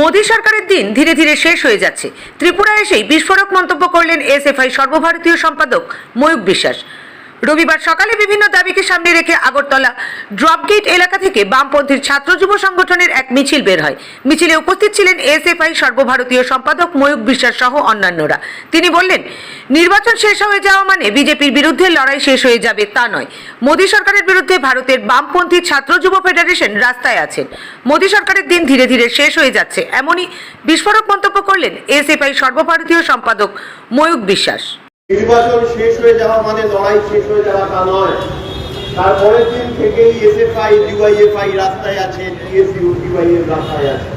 মোদী সরকারের দিন ধীরে ধীরে শেষ হয়ে যাচ্ছে। ত্রিপুরা এসেই বিস্ফোরক মন্তব্য করলেন এসএফআই সর্বভারতীয় সম্পাদক ময়ূক বিশ্বাস। রবিবার সকালে বিভিন্ন দাবিকে সামনে রেখে আগরতলা ড্রপগেট এলাকা থেকে বামপন্থীর ছাত্র যুব সংগঠনের এক মিছিল বের হয়। মিছিলে উপস্থিত ছিলেন এসএফআই সর্বভারতীয় সম্পাদক ময়ূক বিশ্বাস সহ অন্যান্যরা। তিনি বললেন, নির্বাচন শেষ হয়ে যাওয়া মানে বিজেপির বিরুদ্ধে লড়াই শেষ হয়ে যাবে তা নয়। মোদী সরকারের বিরুদ্ধে ভারতের বামপন্থী ছাত্র যুব ফেডারেশন রাস্তায় আছেন। মোদী সরকারের দিন ধীরে ধীরে শেষ হয়ে যাচ্ছে, এমনই বিস্ফোরক মন্তব্য করলেন এসএফআই সর্বভারতীয় সম্পাদক ময়ূক বিশ্বাস। নির্বাচন শেষ হয়ে যাওয়া মানে লড়াই শেষ হয়ে যাওয়া তা নয়। তারপরের দিন থেকেই এসএফআই, ডিওয়াইএফআই রাস্তায় আছে রাস্তায় আছে।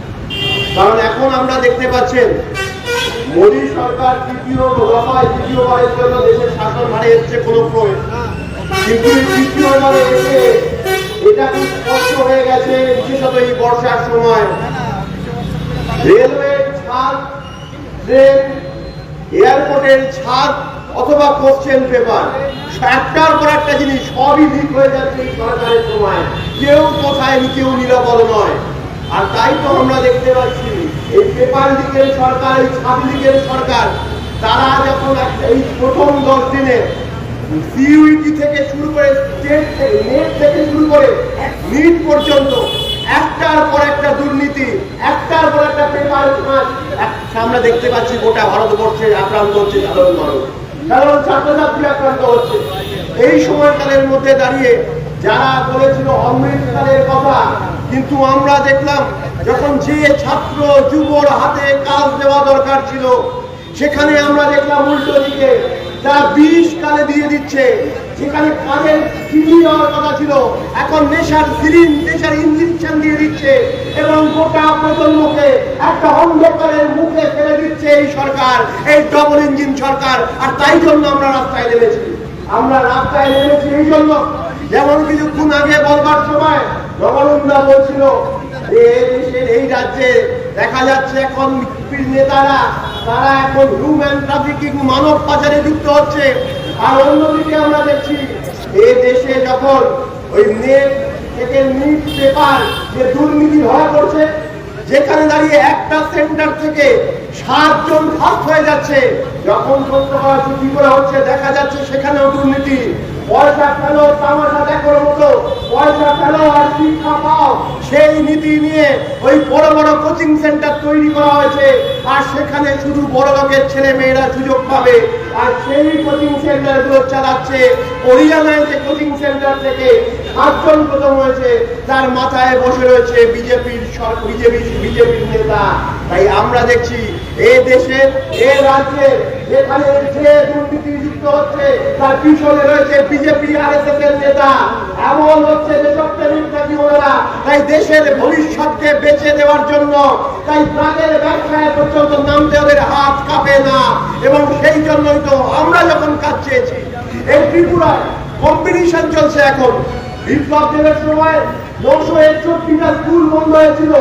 কারণ এখন আমরা দেখতে পাচ্ছেন, মোদী সরকার তৃতীয় দফায়, তৃতীয়বারের জন্য দেশের শাসন এসছে কিন্তু তৃতীয়বারে এসে এটা খুব স্পষ্ট হয়ে গেছে? বিশেষত এই বর্ষার সময়। রেলওয়ের ছাদ, ট্রেন, এয়ারপোর্টের ছাদ অথবা কোশ্চেন পেপার একটার পর একটা জিনিস সবই লিক হয়ে যাচ্ছে এই সরকারের সময়। কেউ কোথায় কেউ নিরাপদ নয়। আর তাই তো আমরা দেখতে পাচ্ছি, এই পেপার লিকের সরকার, এই ছাদ লিকের সরকার, তারা যখন একটা এই প্রথম দশ দিনে সিইউটি থেকে শুরু করে স্টেট থেকে নেট থেকে শুরু করে নিট পর্যন্ত একটার পর একটা দুর্নীতি, একটার পর একটা পেপার আমরা দেখতে পাচ্ছি গোটা ভারতবর্ষে আক্রান্ত হচ্ছে সাধারণ মানুষ। সাধারণ ছাত্রছাত্রী আক্রান্ত হচ্ছে। এই সময়কালের মধ্যে দাঁড়িয়ে যারা বলেছিল অমৃতকালের কথা, কিন্তু আমরা দেখলাম যখন যে ছাত্র যুবর হাতে কাজ দেওয়া দরকার ছিল, সেখানে আমরা দেখলাম উল্টো দিকে তারা বিষ কালে দিয়ে দিচ্ছে। যেখানে কাজের চিনি দেওয়ার কথা ছিল, এখন নেশার সিরিন নেশার ইঞ্জেকশন দিয়ে দিচ্ছে এবং গোটা প্রজন্মকে একটা অন্ধকারের মুখে ফেলে দিচ্ছে এই সরকার, এই ডবল ইঞ্জিন সরকার, আর তাই জন্য আমরা রাস্তায় নেমেছি। আমরা রাস্তায় নেমেছি এই জন্য। যেমন কিছুক্ষণ আগে বলবার সময় নবরুন্দা বলছিল এই রাজ্যে দেখা যাচ্ছে এখন নেতারা, তারা এখন হিউম্যান ট্রাফিকিং মানব পাচারে যুক্ত হচ্ছে। আর অন্যদিকে আমরা দেখছি এ দেশে যখন ওই নেট থেকে নিট পেপার যে দুর্নীতি ধরা পড়ছে যেখানে দাঁড়িয়ে একটা সেন্টার থেকে সাতজন ফাঁস হয়ে যাচ্ছে। যখন সত্যতা চুরি করা হচ্ছে, দেখা যাচ্ছে সেখানেও দুর্নীতি। ফেলো মতো ফেলো আর শিক্ষা পাও। সেই নীতি নিয়ে ওই বড় বড় কোচিং সেন্টার তৈরি করা হয়েছে। আর সেখানে শুধু ছেলে মেয়েরা সুযোগ পাবে। সেই কোচিং সেন্টারগুলো চালাচ্ছে। হরিয়ানায় যে কোচিং সেন্টার থেকে সাতজন প্রথম হয়েছে তার মাথায় বসে রয়েছে বিজেপির বিজেপি বিজেপির নেতা। তাই আমরা দেখছি এই দেশে, এ রাজ্যে যেখানে যে দুর্নীতি যুক্ত হচ্ছে, তার পিছনে রয়েছে বিজেপি আর এস নেতা। এমন হচ্ছে দেশপ্রেমিক নাকি ওরা তাই দেশের ভবিষ্যৎকে বেঁচে দেওয়ার জন্য, তাই প্রাণের ব্যবসায় পর্যন্ত নামতে ওদের হাত কাঁপে না। জন্যই তো আমরা যখন কাজ চেয়েছি, এই ত্রিপুরা কম্পিটিশন চলছে এখন। বিপ্লব দেবের সময় নশো একষট্টিটা স্কুল বন্ধ হয়েছিল।